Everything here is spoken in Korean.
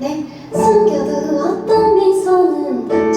네, 내 숨겨두었던 미소는